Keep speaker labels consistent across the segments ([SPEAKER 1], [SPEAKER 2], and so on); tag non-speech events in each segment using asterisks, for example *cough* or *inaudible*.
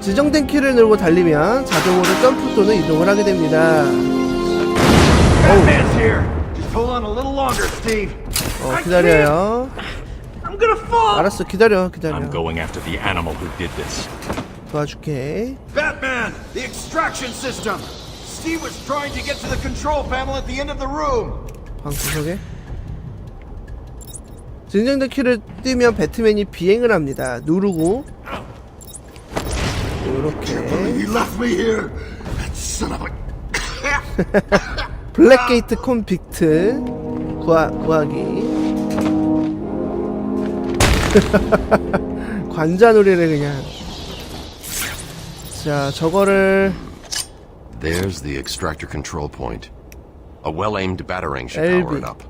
[SPEAKER 1] 지정된 키를 누르고 달리면 자동으로 점프 또는 이동을 하게 됩니다. 어, 기다려요. 알았어, 기다려, 기다려.
[SPEAKER 2] I'm going after the animal who did this.
[SPEAKER 1] 도와줄게.
[SPEAKER 3] Batman, the extraction system. Steve was trying to get to the control panel at the end of the room.
[SPEAKER 1] 방 구석에. 진정된 키를 띄면 배트맨이 비행을 합니다. 누르고. 이렇게. 블랙게이트 콘빅트 구하, 구하기. 관자놀이를 그냥. 자, 저거를
[SPEAKER 4] There's the extractor control point. A well-aimed batarang should power it up.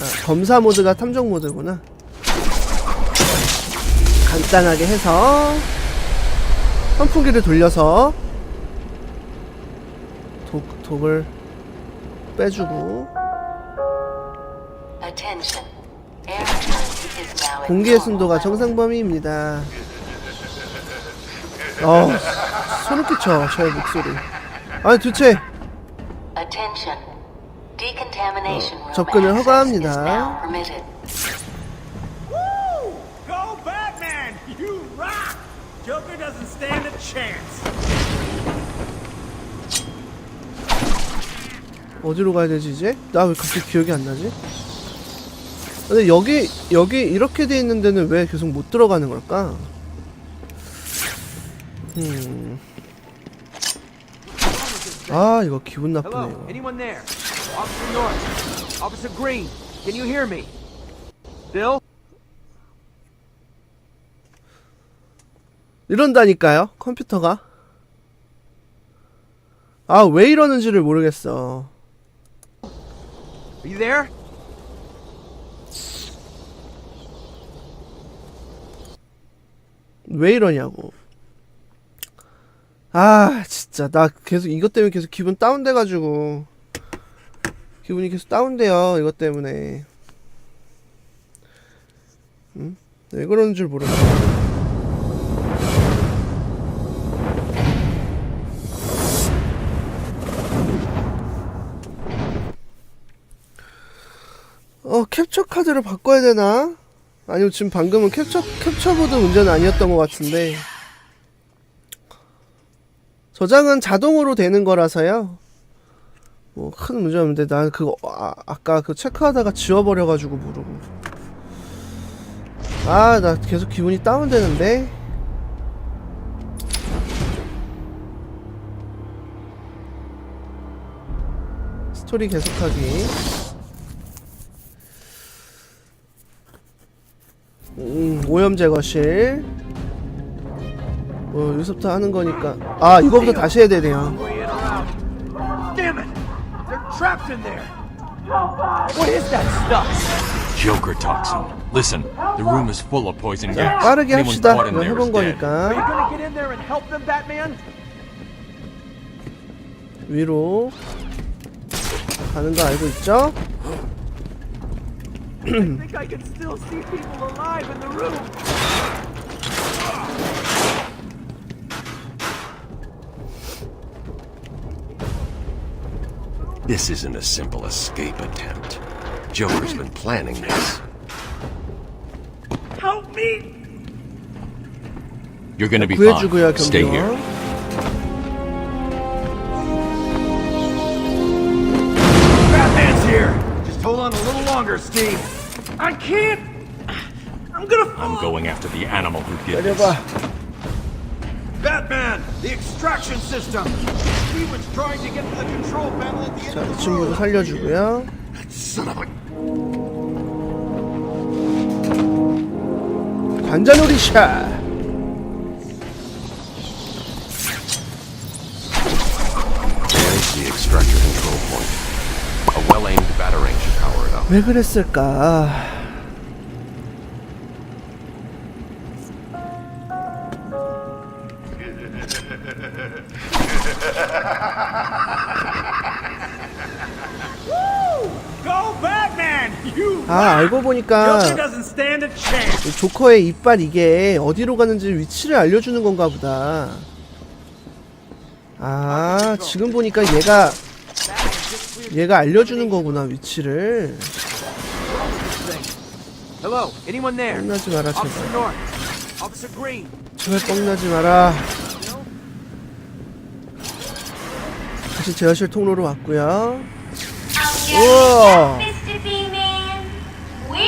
[SPEAKER 1] 아, 검사 모드가 탐정 모드구나. 간단하게 해서 선풍기를 돌려서 독, 독을 빼주고 공기의 순도가. 정상 범위입니다. 어, 소름 끼쳐, 저의 목소리. 아니, 도대체,
[SPEAKER 5] room
[SPEAKER 1] 접근을 허가합니다. 어디로 가야 되지, 이제? 나 왜 갑자기 기억이 안 나지? 근데 여기, 여기 이렇게 돼 있는 데는 왜 계속 못 들어가는 걸까? 음. 아, 이거 기분 나쁘네,
[SPEAKER 6] Hello,
[SPEAKER 1] 이거.
[SPEAKER 6] anyone there? Officer North. Officer Green, can you hear me? Bill?
[SPEAKER 1] 이런다니까요, 컴퓨터가. 아, 왜 이러는지를 모르겠어.
[SPEAKER 6] Are you there?
[SPEAKER 1] 왜 이러냐고. 아, 진짜. 나 계속 이것 때문에 계속 기분 다운돼가지고. 기분이 계속 다운돼요, 이것 때문에. 응? 왜 그러는 줄 모르겠어. 캡처 카드를 바꿔야 되나? 아니면 지금 방금은 캡처 캡처보드 문제는 아니었던 것 같은데 저장은 자동으로 되는 거라서요. 뭐 큰 문제 없는데 난 그거 아, 아까 그 체크하다가 지워버려가지고 모르고 아 나 계속 기분이 다운되는데 스토리 계속하기 음, 오염 제거실. 어, 여기서부터 하는 거니까. 아, 이거부터 다시 해야 되네요.
[SPEAKER 3] Trapped in there.
[SPEAKER 6] What is that stuff?
[SPEAKER 2] Joker toxin. Listen, the room is full of poison
[SPEAKER 1] 자,
[SPEAKER 2] gas.
[SPEAKER 1] 빠르게 합시다. 이거 해본.
[SPEAKER 6] Are you
[SPEAKER 1] 거니까.
[SPEAKER 6] gonna get in there and help them, Batman?
[SPEAKER 1] 위로. 가는 거 알고 있죠?
[SPEAKER 6] I think I can still see people alive in the room.
[SPEAKER 4] This isn't a simple escape attempt. Joker's been planning this.
[SPEAKER 3] Help me!
[SPEAKER 2] You're gonna be fine. Stay here.
[SPEAKER 3] Batman's here! Just hold on a little longer, Steve. I can't. I'm gonna fall.
[SPEAKER 2] I'm going after the animal who did this.
[SPEAKER 1] 내려봐.
[SPEAKER 3] Batman, the extraction system. Steve was trying to get to the control panel at the end
[SPEAKER 1] 자,
[SPEAKER 3] of
[SPEAKER 1] 이
[SPEAKER 3] the
[SPEAKER 1] 친구도
[SPEAKER 3] room.
[SPEAKER 1] 살려주고요.
[SPEAKER 4] Son of a...
[SPEAKER 1] 관자놀이 샷.
[SPEAKER 4] There's the extractor control point. A well-aimed batarang should power it up.
[SPEAKER 1] 왜 그랬을까? 아, 알고 보니까 조커의 이빨 이게 어디로 가는지 위치를 알려주는 건가 보다. 아, 지금 보니까 얘가 얘가 알려주는 거구나 위치를.
[SPEAKER 6] Hello, anyone there?
[SPEAKER 1] 뻥나지 마라 제발. 제발 뻥나지 마라. 다시 제어실 통로로 왔고요. 우와.
[SPEAKER 7] Mr. B-Man, we're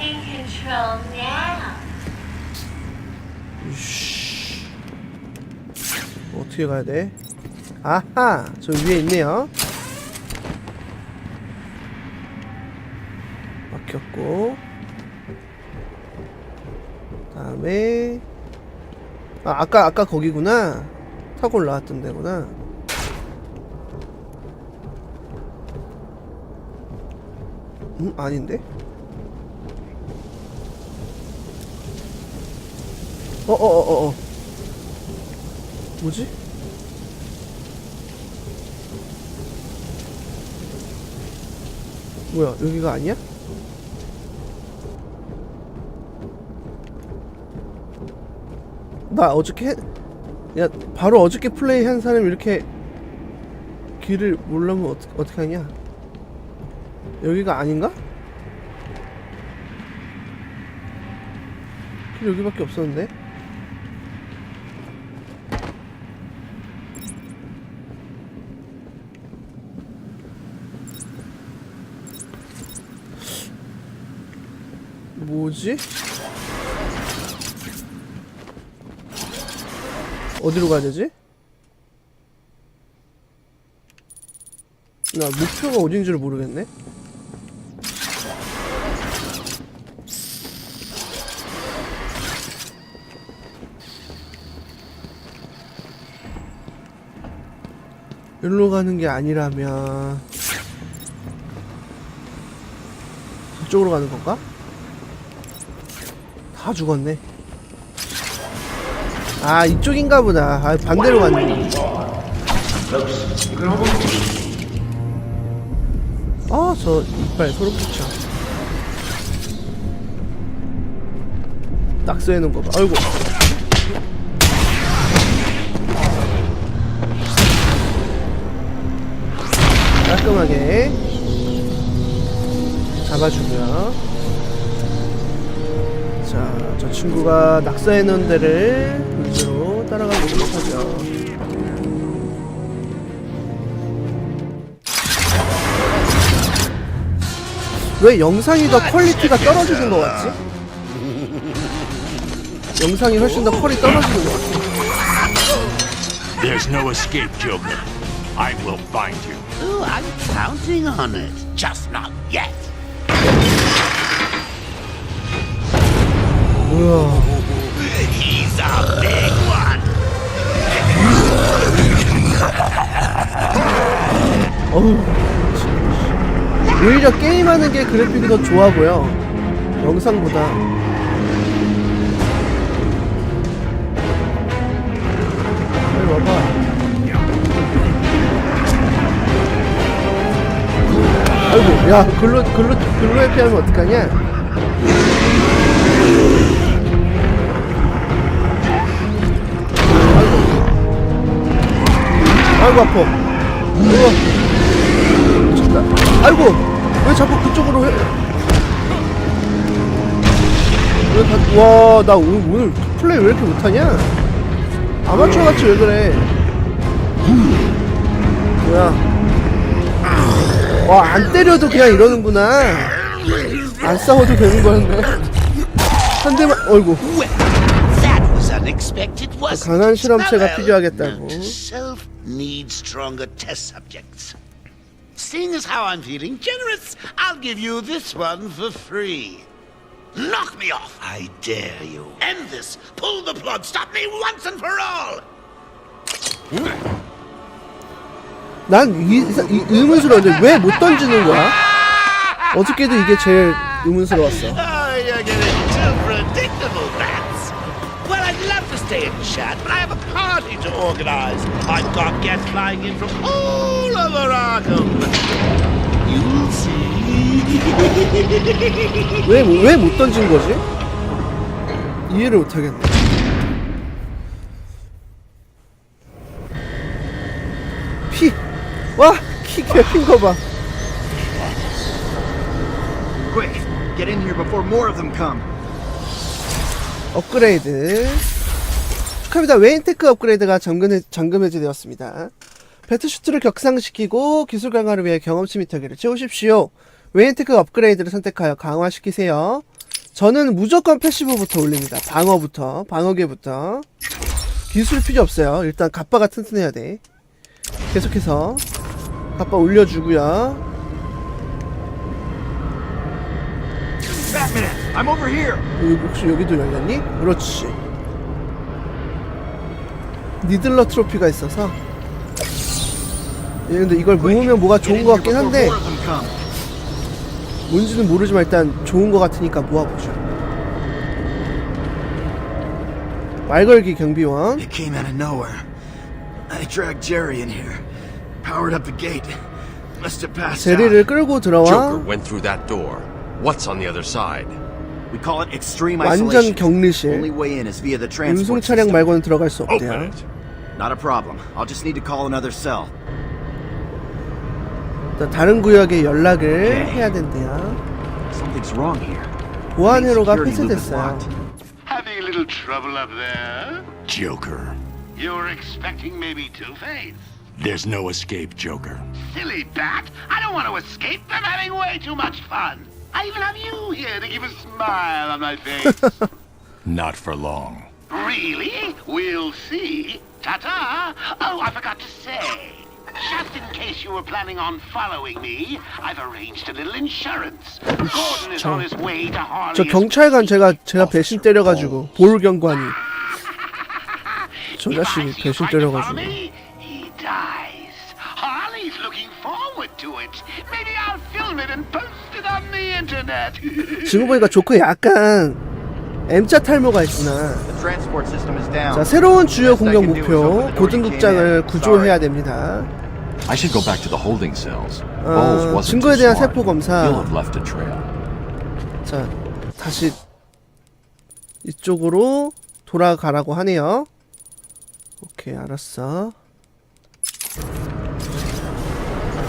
[SPEAKER 7] in control now.
[SPEAKER 1] 어떻게 가야 돼? 아하, 저 위에 있네요. 막혔고. 다음에 아 아까 아까 거기구나. 타고 올라왔던 데구나. 음 아닌데? 어어어어 어, 어. 뭐지? 뭐야 여기가 아니야? 나 어저께 해... 야 바로 어저께 플레이 한 사람이 이렇게 길을 몰라면 어떡, 어떻게 하냐 여기가 아닌가? 길 여기밖에 없었는데 뭐지? 어디로 가야 되지? 나 목표가 어딘지를 모르겠네. 여기로 가는 게 아니라면 저쪽으로 가는 건가? 다 죽었네. 아 이쪽인가 보다. 아 반대로 갔네. 아저 이빨 소름 끼쳐. 낙서 해 놓은 거 봐. 아이고. 깔끔하게 잡아주고요. 자, 저 친구가 낙서해 놓은 데를 위주로 따라가고 하죠. 왜 영상이 더 퀄리티가 떨어지는 것 같지? 영상이 훨씬 더 퀄이 떨어지는 것 같아.
[SPEAKER 2] There's no escape, Joker. I will find you.
[SPEAKER 8] Oh, I'm counting on it. Just not yet. He's a.
[SPEAKER 1] 오히려 게임하는 게 그래픽이 더 좋아 보여. 영상보다. 빨리 와봐. 아이고, 야, 글로, 글로, 글로 회피하면 어떡하냐? 아이고, 아파. 우와. 미쳤다. 아이고 왜 자꾸 그쪽으로 해? 왜 다, 와, 나 오늘, 오늘 플레이 왜 이렇게 못하냐? 아마추어 같이 왜 그래? 뭐야? 와, 안 때려도 그냥 이러는구나. 안 싸워도 되는 거였네. 한 대만, 어이구. 강한? 실험체가 필요하겠다고.
[SPEAKER 8] Needs stronger test subjects. Seeing as how I'm feeling generous, I'll give you this one for free. Knock me off, I dare you. End this. Pull the plug. Stop me once and for all.
[SPEAKER 1] 난 이, 이 의문스러운데 왜 못 던지는 거야? 어저께도 이게 제일 의문스러웠어.
[SPEAKER 8] Stay and chat, but I have a party to organize. I've got guests flying in from all over Arkham. You'll see.
[SPEAKER 1] 왜왜 못 던진 거지? 이해를 못 하겠네. 피. 와, 키 괴핀 거 봐.
[SPEAKER 3] Quick, get in here before more of them come.
[SPEAKER 1] 업그레이드. 축하합니다. 웨인테크 업그레이드가 잠금, 잠금 해제되었습니다. 배트슈트를 격상시키고 기술 강화를 위해 경험치 미터기를 채우십시오. 웨인테크 업그레이드를 선택하여 강화시키세요. 저는 무조건 패시브부터 올립니다. 방어부터, 방어계부터. 기술 필요 없어요. 일단 갑바가 튼튼해야 돼. 계속해서 갑바 올려주고요. 혹시 여기도 열렸니? 그렇지. 니들러 트로피가 있어서. 예, 근데 이걸 모으면 뭐가 좋은 것 같긴 한데. 뭔지는 모르지만 일단 좋은 것 같으니까 모아보죠. 말걸기 경비원.
[SPEAKER 3] It came out of nowhere. I dragged Jerry in here, powered up the gate. Must have passed
[SPEAKER 1] 제리를. 끌고 들어와
[SPEAKER 4] went through that door. What's on the other side?
[SPEAKER 3] We call it extreme
[SPEAKER 1] 완전
[SPEAKER 3] isolation. Only
[SPEAKER 1] 격리실.
[SPEAKER 3] way in is via the
[SPEAKER 1] 운송
[SPEAKER 3] transport
[SPEAKER 1] 차량
[SPEAKER 3] system.
[SPEAKER 1] 말고는 들어갈 수
[SPEAKER 9] Open
[SPEAKER 1] 없대요.
[SPEAKER 9] it.
[SPEAKER 3] Not a problem. I'll just need to call another cell.
[SPEAKER 1] 일단 다른 구역에 연락을
[SPEAKER 3] 오케이.
[SPEAKER 1] 해야 된대요.
[SPEAKER 3] Something's wrong here.
[SPEAKER 1] 보안 회로가
[SPEAKER 3] Security loop is
[SPEAKER 1] 폐쇄됐어요.
[SPEAKER 3] locked.
[SPEAKER 8] Having a little trouble up there?
[SPEAKER 9] Joker.
[SPEAKER 8] You were expecting maybe Two-Face?
[SPEAKER 9] There's no escape, Joker.
[SPEAKER 8] Silly bat! I don't want to escape. I'm having way too much fun. I even have you here to keep a smile on my face.
[SPEAKER 9] Not for long.
[SPEAKER 8] really? We'll see. Ta-ta! Oh, I forgot to say. Just in case you were planning on following me, I've arranged a little insurance. Gordon is on his way to.
[SPEAKER 1] 저 경찰관 제가 제가 배신 때려가지고 볼 경관이 저 자식이 배신 때려가지고
[SPEAKER 8] He dies.
[SPEAKER 1] 지금 보니까 조커 약간 M자 탈모가 있구나. 자 새로운 주요 공격 목표 고등극장을. 구조해야. 됩니다.
[SPEAKER 10] I should go back to the holding cells.
[SPEAKER 1] 어,
[SPEAKER 10] wasn't
[SPEAKER 1] 증거에
[SPEAKER 10] too
[SPEAKER 1] 대한
[SPEAKER 10] smart.
[SPEAKER 1] 세포 검사.
[SPEAKER 10] He'll have left a trail.
[SPEAKER 1] 자 다시 이쪽으로 돌아가라고 하네요. 오케이 알았어.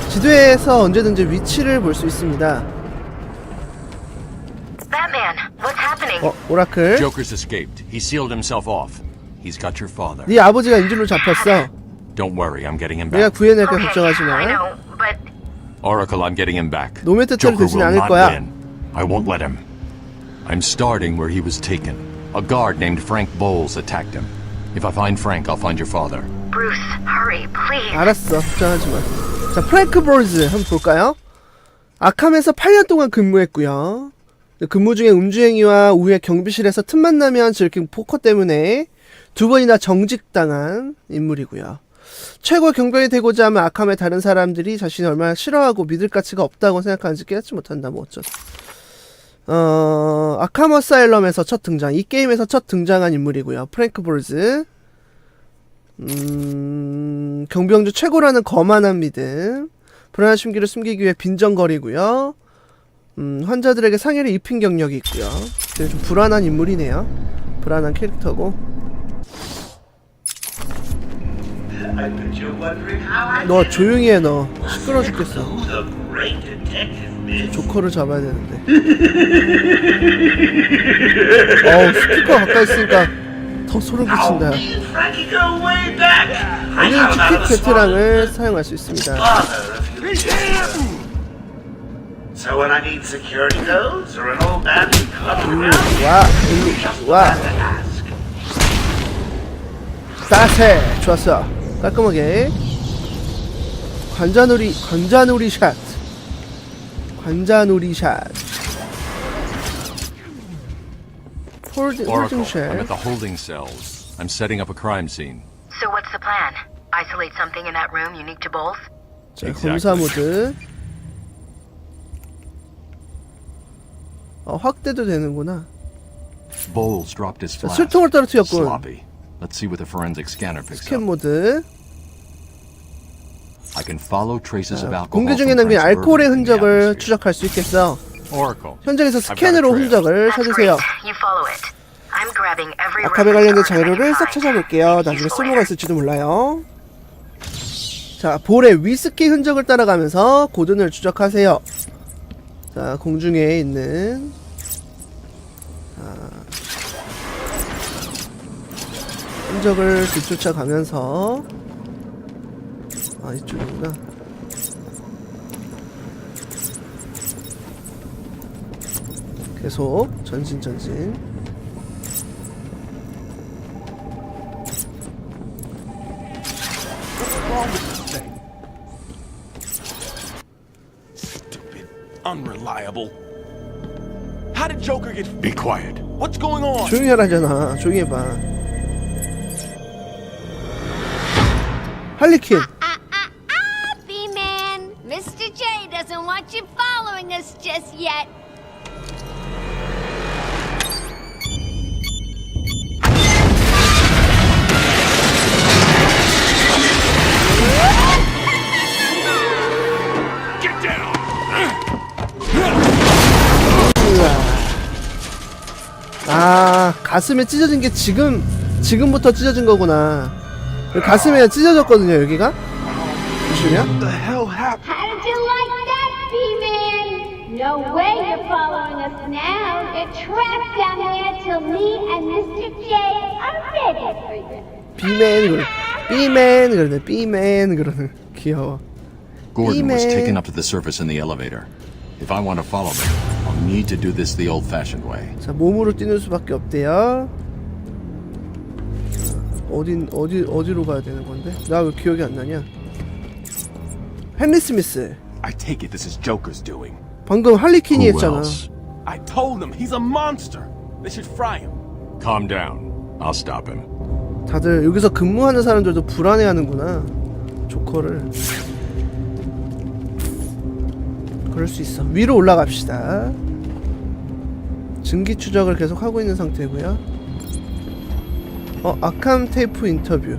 [SPEAKER 1] 지도에서 언제든지 위치를 볼 수 있습니다.
[SPEAKER 5] Batman, what's happening?
[SPEAKER 1] 어 오라클.
[SPEAKER 4] Joker's escaped. He sealed himself off. He's got your father.
[SPEAKER 1] 네 아버지가 인질로 잡혔어.
[SPEAKER 4] Don't worry, I'm getting him
[SPEAKER 1] 내가
[SPEAKER 4] back.
[SPEAKER 1] 구해낼게
[SPEAKER 5] Okay,
[SPEAKER 1] 걱정하지
[SPEAKER 5] I
[SPEAKER 1] 마.
[SPEAKER 5] know, but
[SPEAKER 4] Oracle, I'm getting him back.
[SPEAKER 1] 노매 뜻대로
[SPEAKER 4] Joker
[SPEAKER 1] 되진
[SPEAKER 4] will
[SPEAKER 1] 않을
[SPEAKER 4] not
[SPEAKER 1] 거야.
[SPEAKER 4] win. I won't let him. I'm starting where he was taken. A guard named Frank Bowles attacked him. If I find Frank, I'll find your father.
[SPEAKER 5] Bruce, hurry, please.
[SPEAKER 1] 알았어 걱정하지 마. 자 프랭크 볼즈 한번 볼까요? 아캄에서 8년 동안 근무했고요. 근무 중에 음주행위와 우회 경비실에서 틈만 나면 즐긴 포커 때문에 두 번이나 정직당한 인물이고요. 최고 경병이 되고자 하면 아캄의 다른 사람들이 자신이 얼마나 싫어하고 믿을 가치가 없다고 생각하는지 깨닫지 못한다. 뭐 어쩌다. 어, 아캄 어사일럼에서 첫 등장. 이 게임에서 첫 등장한 인물이고요. 프랭크 볼즈. 음, 경비병주 최고라는 거만한 믿음. 불안한 심기를 숨기기 위해 빈정거리고요. 음, 환자들에게 상해를 입힌 경력이 있고요. 되게 좀 불안한 인물이네요. 불안한 캐릭터고. 너 조용히 해, 너. 시끄러 죽겠어. 조커를 잡아야 되는데. 어우, 스피커 가까이 있으니까 더 소름 끼친다. 여기는 티켓 베테랑을 사용할 수 있습니다.
[SPEAKER 8] So when I need security codes or an old man who clubs
[SPEAKER 1] 일로
[SPEAKER 8] around,
[SPEAKER 1] 와, 일로 와.
[SPEAKER 8] ask.
[SPEAKER 1] 따세! 좋았어. 깔끔하게. 관자놀이, 관자놀이 샷. 관자놀이 샷. 홀드,
[SPEAKER 4] Oracle,
[SPEAKER 1] 홀딩
[SPEAKER 4] I'm
[SPEAKER 1] 샷.
[SPEAKER 4] at the holding cells. I'm setting up a crime scene.
[SPEAKER 5] So what's the plan? Isolate something in that room unique to Bowles?
[SPEAKER 1] 자,
[SPEAKER 4] Exactly.
[SPEAKER 1] 검사 모드. 어, 확대도 되는구나.
[SPEAKER 10] Bowles dropped his
[SPEAKER 1] 자,
[SPEAKER 10] flask.
[SPEAKER 1] 술통을 떨어뜨렸군.
[SPEAKER 10] Sloppy. Let's see what the forensic scanner picks
[SPEAKER 1] 스캔
[SPEAKER 10] up.
[SPEAKER 1] 모드.
[SPEAKER 11] I can follow traces of
[SPEAKER 1] 자,
[SPEAKER 11] alcohol.
[SPEAKER 1] 공기 중에
[SPEAKER 11] from
[SPEAKER 1] 남긴
[SPEAKER 11] Frank's
[SPEAKER 1] 알코올의
[SPEAKER 11] bourbon in the
[SPEAKER 1] 흔적을
[SPEAKER 11] atmosphere.
[SPEAKER 1] 추적할 수 있겠어.
[SPEAKER 4] Oracle.
[SPEAKER 1] 현장에서 스캔으로. 흔적을
[SPEAKER 5] That's
[SPEAKER 1] 찾으세요.
[SPEAKER 5] great. You follow it. I'm grabbing every
[SPEAKER 1] 아카베
[SPEAKER 5] reference
[SPEAKER 1] 관련된
[SPEAKER 5] article I
[SPEAKER 1] 자료를
[SPEAKER 5] can
[SPEAKER 1] 싹
[SPEAKER 5] find.
[SPEAKER 1] 찾아볼게요. 나중에
[SPEAKER 5] Useful
[SPEAKER 1] 쓸모가. 있을지도 몰라요. 자, 볼에 위스키 흔적을 따라가면서 고든을 추적하세요. 자, 공중에 있는 흔적을 뒤쫓아 가면서 아, 이쪽이구나. 계속 전진 전진.
[SPEAKER 3] Stupid, unreliable. How did Joker get?
[SPEAKER 2] Be quiet.
[SPEAKER 3] What's going on?
[SPEAKER 1] 조용히 하라잖아. 조용히 해봐. 할리퀸.
[SPEAKER 7] B-Man, Mr. J doesn't want you following us just yet.
[SPEAKER 1] 아 가슴에 찢어진 게 지금 지금부터 찢어진 거구나. 가슴에 찢어졌거든요 여기가. 보시면
[SPEAKER 3] the hell happened?
[SPEAKER 7] How did you like that, B-Man? No way you're following us now. You're trapped down here till me and Mr. J are ready for you.
[SPEAKER 1] 비맨 그러. 비맨 그러네. 비맨 그러네. 귀여워.
[SPEAKER 11] Gordon was
[SPEAKER 1] Email.
[SPEAKER 11] taken up to the surface in the elevator. If I want to follow them, I'll need to do this the old-fashioned way.
[SPEAKER 1] 자 몸으로 뛰는 수밖에 없대요. 어딘 어디 어디로 가야 되는 건데? 나 왜 기억이 안 나냐? 헨리 스미스.
[SPEAKER 3] I take it this is Joker's doing.
[SPEAKER 1] 방금 할리퀸이
[SPEAKER 4] Who
[SPEAKER 1] 했잖아.
[SPEAKER 4] else?
[SPEAKER 3] I told them he's a monster. They should fry him.
[SPEAKER 4] Calm down. I'll stop him.
[SPEAKER 1] 다들 여기서 근무하는 사람들도 불안해하는구나. 조커를. 그럴 수 있어. 위로 올라갑시다. 증기 추적을 계속 하고 있는 상태고요. 어, 아캄 테이프 인터뷰.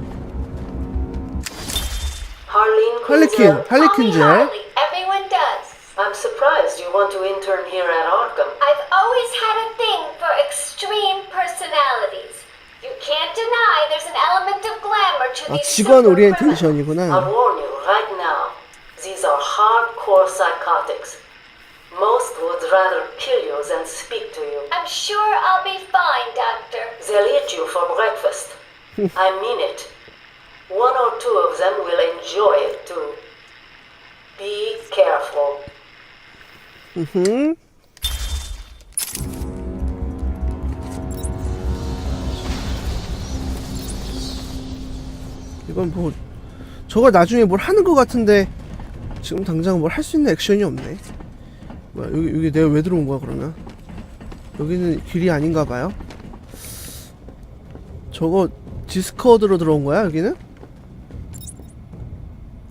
[SPEAKER 12] Harleen
[SPEAKER 1] 할리퀸,
[SPEAKER 12] Quinzel.
[SPEAKER 1] 할리퀸 젤.
[SPEAKER 7] Everyone does.
[SPEAKER 12] I'm surprised you want to intern here at Arkham.
[SPEAKER 7] I've always had a thing for extreme personalities. You can't deny there's an element of glamour to
[SPEAKER 1] 아,
[SPEAKER 7] these
[SPEAKER 1] 직원
[SPEAKER 7] super criminals.
[SPEAKER 12] I'll
[SPEAKER 1] 오리엔테이션이구나.
[SPEAKER 12] warn you right now. These are hardcore psychotics. Most would rather kill you than speak to you.
[SPEAKER 7] I'm sure I'll be fine, Doctor.
[SPEAKER 12] They'll eat you for breakfast. I mean it. One or two of them will enjoy it too. Be careful.
[SPEAKER 1] 음. 이건 뭐 저걸 나중에 뭘 하는 것 같은데 지금 당장 뭘 할 수 있는 액션이 없네. 뭐야 여기 여기 내가 왜 들어온 거야 그러면? 여기는 길이 아닌가 봐요. 저거 디스커드로 들어온 거야 여기는?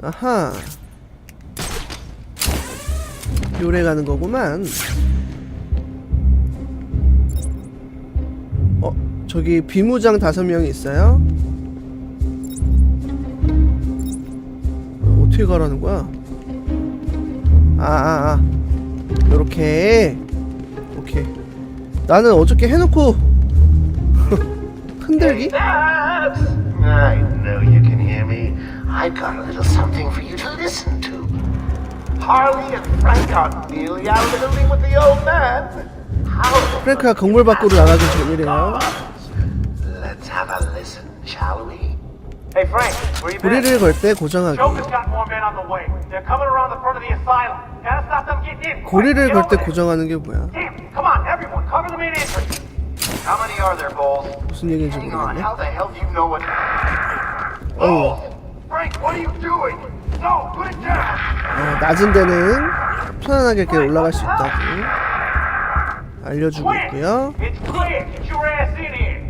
[SPEAKER 1] 아하. 요래 가는 거구만. 어, 저기 비무장 다섯 명이 있어요. 어, 어떻게 가라는 거야? 아, 아, 아. 요렇게. 오케이. 나는 어저께 해놓고 흔들기?
[SPEAKER 8] I know you can hear me. I've got a little something for you to listen to. Harley and Frank are nearly out of the building with the old man. How
[SPEAKER 1] 프랭크가 건물 밖으로 나가기 전이래요.
[SPEAKER 8] Let's have a listen, shall we?
[SPEAKER 3] Hey Frank, where you been?
[SPEAKER 1] 고리를 걸 때 고정하기.
[SPEAKER 3] Joker's got more men on the way. They're coming around the front of the asylum.
[SPEAKER 1] 고리를 걸 때. 고정하는 게 뭐야?
[SPEAKER 3] Damn, come on, everyone, cover the main entrance. How many are there, Bowles?
[SPEAKER 1] 무슨 얘기인지 모르겠네.
[SPEAKER 8] how the hell do you know what?
[SPEAKER 1] 어우.
[SPEAKER 3] Frank, what are you doing? No, put it down.
[SPEAKER 1] 어, 낮은 데는 편안하게 이렇게 올라갈 수 있다고 알려주고 있고요.
[SPEAKER 3] It's clear. Get your ass in here.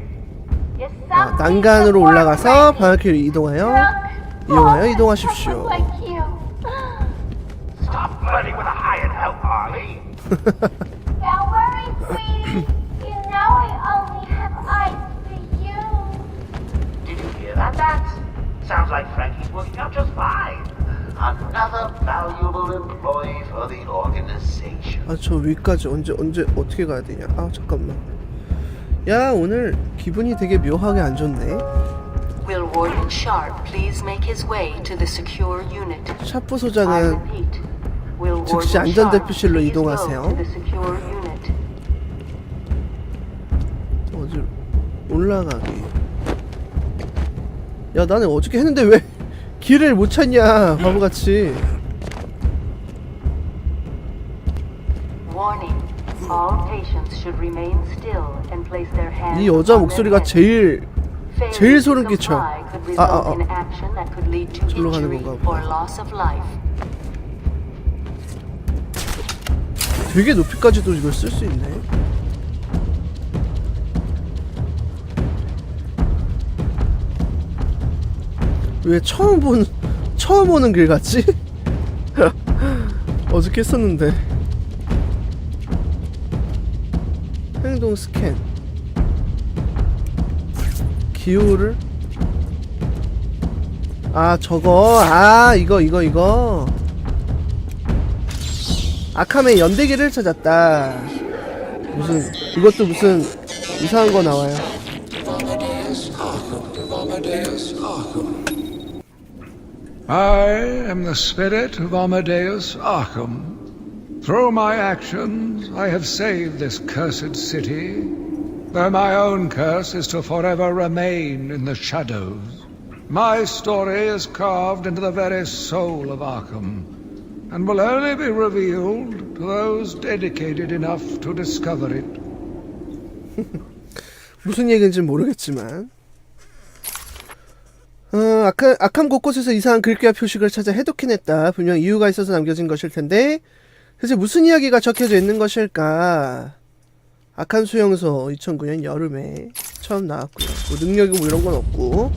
[SPEAKER 7] You're
[SPEAKER 1] 아, 난간으로 올라가서. 바퀴를 이동하여 이용하여 이동하십시오.
[SPEAKER 8] Sounds like Frankie's working out just fine. Another valuable employee for the organization.
[SPEAKER 1] 아 저 위까지 언제 언제 어떻게 가야 되냐 아 잠깐만 야 오늘 기분이 되게 묘하게 안 좋네
[SPEAKER 12] Will Warden Sharp please make his way to the secure unit?
[SPEAKER 1] 샤프 소장은 즉시
[SPEAKER 12] Warden
[SPEAKER 1] 안전
[SPEAKER 12] Sharp
[SPEAKER 1] 대피실로
[SPEAKER 12] please
[SPEAKER 1] 이동하세요. 어디 올라가기 야 나는 어저께 했는데 왜 길을 못 찾냐 바보같이
[SPEAKER 12] Warning. All patients should remain still and place their hands
[SPEAKER 1] 이 여자 목소리가. 제일 제일 소름 끼쳐.
[SPEAKER 12] could
[SPEAKER 1] 아, 아, 아. 절로 가는 건가 보다. 되게 높이까지도 이걸 쓸 수 있네. 왜 처음 본 *laughs* 처음 오는 길 같지? *laughs* 어저께 했었는데. 행동 스캔. 기호를? 아 저거. 아 이거 이거 이거 아캄의 연대기를 찾았다 무슨 이것도 무슨 이상한 거 나와요
[SPEAKER 13] I am the spirit of Amadeus Arkham. Through my actions, I have saved this cursed city, though my own curse is to forever remain in the shadows. My story is carved into the very soul of Arkham, And will only be revealed to those dedicated enough to discover it. *laughs*
[SPEAKER 1] 무슨 얘기인지 모르겠지만. 어, 아캄, 아캄 곳곳에서 이상한 글귀와 표식을 찾아 해독해냈다. 분명 이유가 있어서 남겨진 것일 텐데. 대체 무슨 이야기가 적혀져 있는 것일까? 아캄 수용소 2009년 여름에 처음 나왔고요. 뭐 능력이고 뭐 이런 건 없고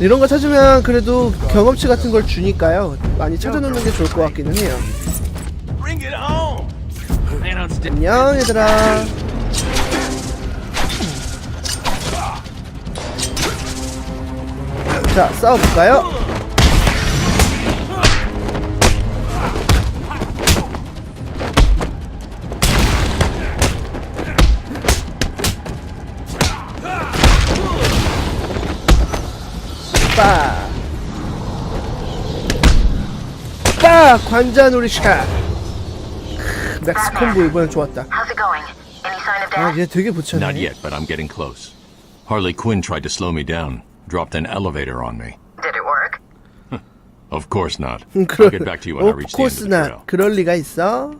[SPEAKER 1] 이런 거 찾으면 그래도 경험치 같은 걸 주니까요. 많이 찾아놓는 게 좋을 것 같기는 해요. 안녕 얘들아. 자 싸워볼까요? 빠! 빠! 관자놀이 샷! 크, 맥스 콤보 이번엔 좋았다
[SPEAKER 5] How's it going? Any sign of
[SPEAKER 1] 아,
[SPEAKER 5] Dad?
[SPEAKER 1] 얘 되게 붙였네.
[SPEAKER 4] Not yet, but I'm getting close. Harley Quinn tried to slow me down, dropped an elevator on me.
[SPEAKER 5] Did it work?
[SPEAKER 4] Of course not.
[SPEAKER 1] 음,
[SPEAKER 4] I'll get back to you when I reach the end of the
[SPEAKER 1] not.
[SPEAKER 4] trail.
[SPEAKER 1] 그럴 리가 있어.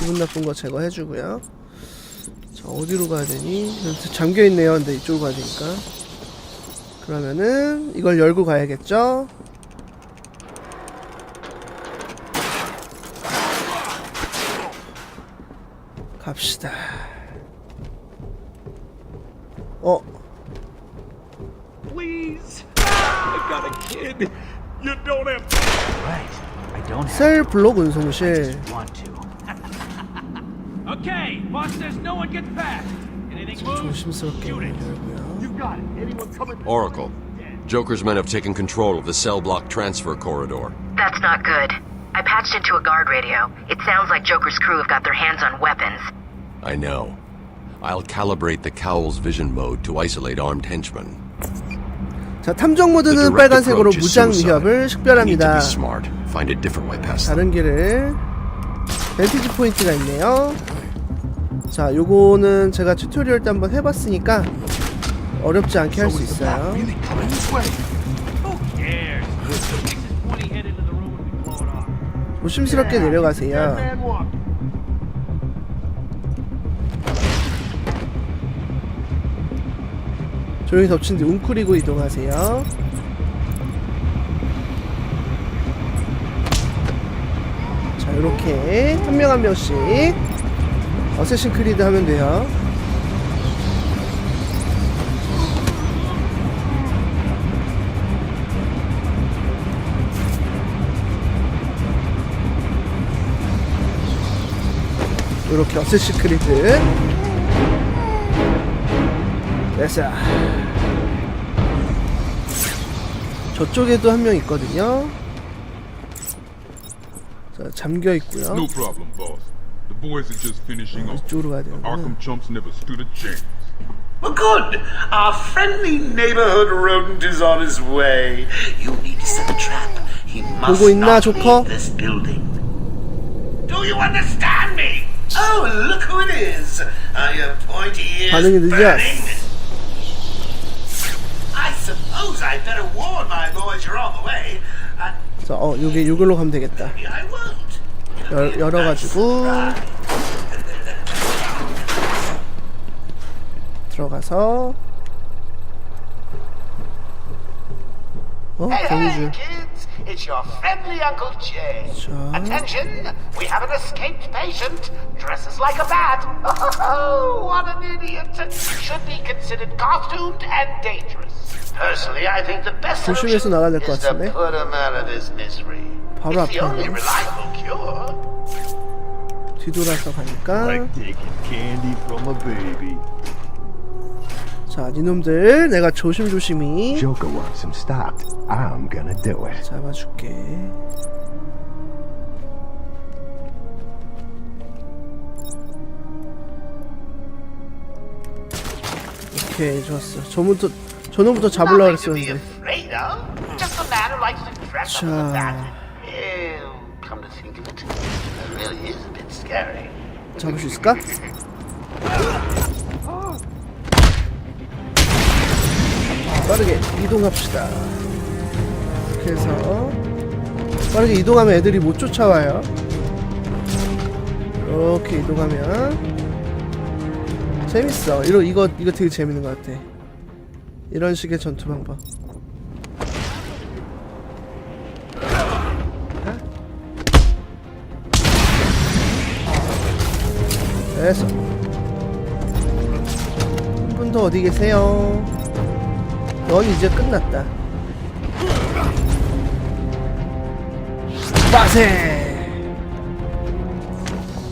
[SPEAKER 1] 기분 나쁜 거 제거해주고요. 자, 어디로 가야 되니? 잠겨 있네요. 근데 이쪽으로 가야 되니까. 그러면은 이걸 열고 가야겠죠? 갑시다. 어,
[SPEAKER 3] Please! I got a kid! You don't have
[SPEAKER 6] Right. I don't have
[SPEAKER 1] 셀 블록 운송실.
[SPEAKER 6] to want to.
[SPEAKER 3] Okay, boss says no one gets past. Anything moves?
[SPEAKER 1] 조심스럽게
[SPEAKER 3] Shoot it.
[SPEAKER 1] 열고요.
[SPEAKER 3] You got it. Anyone coming?
[SPEAKER 14] Oracle. Joker's men have taken control of the cell block transfer corridor.
[SPEAKER 5] That's not good. I patched into a guard radio. It sounds like Joker's crew have got their hands on weapons.
[SPEAKER 14] I know. I'll calibrate the Cowl's vision mode to isolate armed henchmen.
[SPEAKER 1] 자, 탐정
[SPEAKER 14] The
[SPEAKER 1] 모드는
[SPEAKER 14] direct
[SPEAKER 1] 빨간색으로
[SPEAKER 14] approach is
[SPEAKER 1] 무장
[SPEAKER 14] suicide.
[SPEAKER 1] 위협을
[SPEAKER 14] We need to
[SPEAKER 1] 식별합니다.
[SPEAKER 14] be smart. Find a different way past them.
[SPEAKER 1] 다른 길을 벤티지 포인트가 있네요. 자, 요거는 제가 튜토리얼 때 한번 해봤으니까 어렵지 않게 할 수 있어요. 조심스럽게 내려가세요. 조용히 덮친 뒤 웅크리고 이동하세요. 자, 이렇게 한 명 한 명씩 어쌔신 크리드 하면 돼요. 이렇게 어쌔신 크리드 됐어 저쪽에도 한 명 있거든요. 자, 잠겨 있고요.
[SPEAKER 15] No problem, boys are just finishing off.
[SPEAKER 1] 이쪽으로 가야 되는구나.
[SPEAKER 15] Arkham chumps never stood a chance.
[SPEAKER 8] Well, good. Our friendly neighborhood rodent is on his way. You need to set a trap. He must
[SPEAKER 1] 보고 있나,
[SPEAKER 8] not
[SPEAKER 1] 조커?
[SPEAKER 8] leave this building. Do you understand me? Oh, look who it is. Are your pointy ears
[SPEAKER 1] 반응이 늦지
[SPEAKER 8] burning? I suppose I'd better warn my boys you're on the way. And
[SPEAKER 1] 자, 어, 요게 요걸로 가면 되겠다.
[SPEAKER 8] maybe I won't.
[SPEAKER 1] 열, 열어가지고 들어가서 어?
[SPEAKER 16] Kids! It's your friendly Uncle Jay.
[SPEAKER 1] 자,
[SPEAKER 16] Attention! We have an escaped patient. Dresses like a bat. *laughs* Oh, what an idiot! Should be considered costumed and dangerous.
[SPEAKER 8] Personally, I think the best
[SPEAKER 1] 조심해서
[SPEAKER 8] solution
[SPEAKER 1] 나가야 될 것
[SPEAKER 8] is to
[SPEAKER 1] 같은데
[SPEAKER 8] put him out of this misery.
[SPEAKER 1] 바로
[SPEAKER 8] It's the
[SPEAKER 1] 앞에
[SPEAKER 8] only
[SPEAKER 1] 있네.
[SPEAKER 8] reliable cure.
[SPEAKER 1] 뒤돌아서 가니까
[SPEAKER 3] taking candy from a baby.
[SPEAKER 1] 자 니놈들 내가 조심조심히
[SPEAKER 3] Joker wants him stopped. I'm gonna do it.
[SPEAKER 1] 잡아줄게 오케이 좋았어 저부터 저놈부터 잡으려고
[SPEAKER 16] Nothing to be
[SPEAKER 1] 그랬었는데
[SPEAKER 16] afraid of. Just a man who likes to dress up as a bat. Ew, come to think of it, that really is a bit scary.
[SPEAKER 1] 잡을 수 있을까? 빠르게 이동합시다. 이렇게 해서 빠르게 이동하면 애들이 못 쫓아와요. 이렇게 이동하면 재밌어. 이거 이거 이거 되게 재밌는 것 같아. 이런 식의 전투 방법. 됐어. 한 분 더 어디 계세요? 넌 이제 끝났다. 빠세!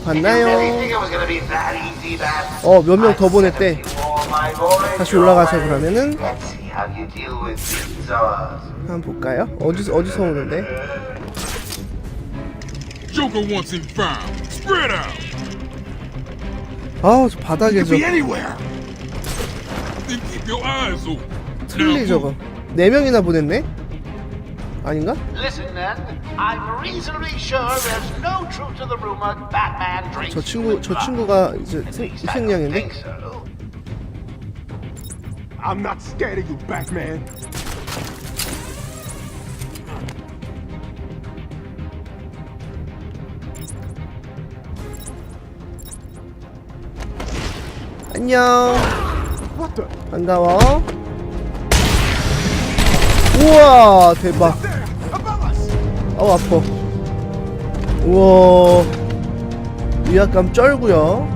[SPEAKER 1] 봤나요? 어, 몇 명 더 보냈대. 다시 올라가서 그러면은. 한번 볼까요? 어디서 어디서 오는데?
[SPEAKER 15] Joker wants him found. Spread out.
[SPEAKER 1] 아, 저 바닥에 저 틀리 저거. 네 명이나 보냈네? 아닌가?
[SPEAKER 16] Listen, then. I'm reasonably sure there's no truth to the rumor Batman drinks.
[SPEAKER 1] 저 친구 저 친구가 이제 생, 희생양인데?
[SPEAKER 16] so.
[SPEAKER 3] I'm not scared of you, Batman.
[SPEAKER 1] 안녕.
[SPEAKER 3] What the?
[SPEAKER 1] 반가워. 우와, 대박. 어, 아파. 우와. 위압감 쩔고요.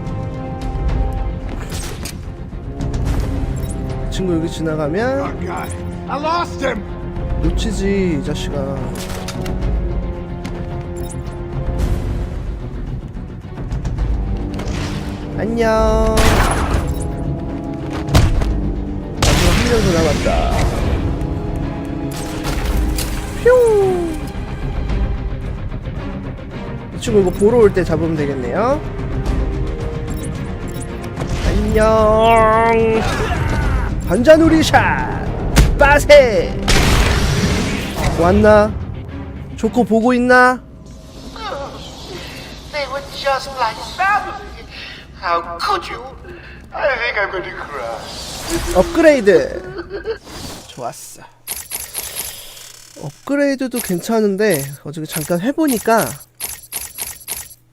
[SPEAKER 1] 친구 여기 지나가면! 놓치지, 이 자식아. 안녕. 마지막 한명더 남았다. 휴. 이 친구 이거 보러 올 때 잡으면 되겠네요. 안녕. 반자놀이 샷. 빠세. 왔나? 조커 보고 있나?
[SPEAKER 16] They were just like family. How could you? I think I'm going to cry.
[SPEAKER 1] 업그레이드 좋았어 업그레이드도 괜찮은데 어저께 잠깐 해보니까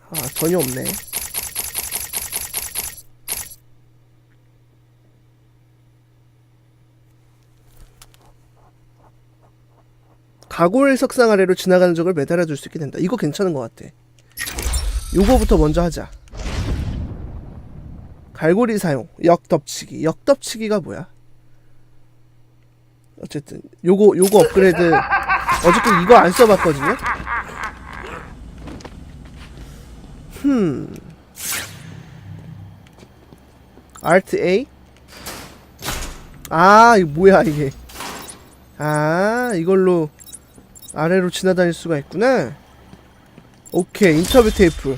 [SPEAKER 1] 아 전혀 없네. 가골 석상 아래로 지나가는 적을 매달아 줄 수 있게 된다. 이거 괜찮은 것 같아. 요거부터 먼저 하자. 갈고리 사용, 역덮치기. 역덮치기가 뭐야? 어쨌든 요거 요거 업그레이드 어저께 이거 안 써봤거든요. 흠. Alt A. 아 이거 뭐야 이게? 아 이걸로 아래로 지나다닐 수가 있구나 오케이 인터뷰 테이프